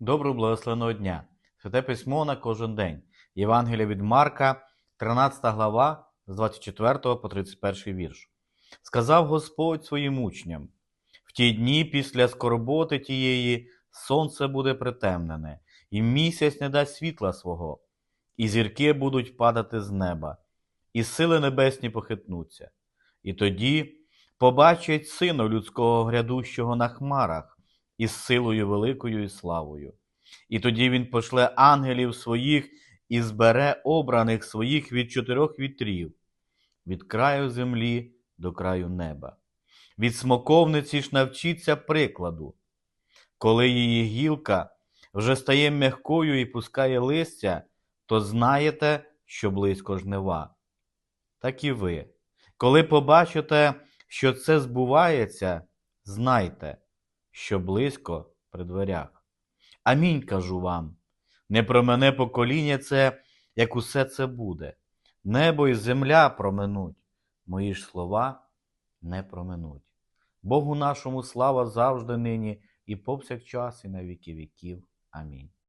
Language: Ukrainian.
Доброго благословеного дня! Святе письмо на кожен день. Євангелія від Марка, 13 глава, з 24 по 31 вірш. Сказав Господь своїм учням: в ті дні після скорботи тієї сонце буде притемнене, і місяць не дасть світла свого, і зірки будуть падати з неба, і сили небесні похитнуться. І тоді побачать сина людського грядущого на хмарах із силою великою і славою. І тоді він пошле ангелів своїх і збере обраних своїх від чотирьох вітрів, від краю землі до краю неба. Від смоковниці ж навчиться прикладу. Коли її гілка вже стає м'якою і пускає листя, то знаєте, що близько жнива. Так і ви. Коли побачите, що це збувається, знайте, що близько при дверях. Амінь кажу вам. Не про мене покоління це, як усе це буде. Небо і земля проминуть, мої ж слова не проминуть. Богу нашому слава завжди нині і повсякчас, і на віки віків. Амінь.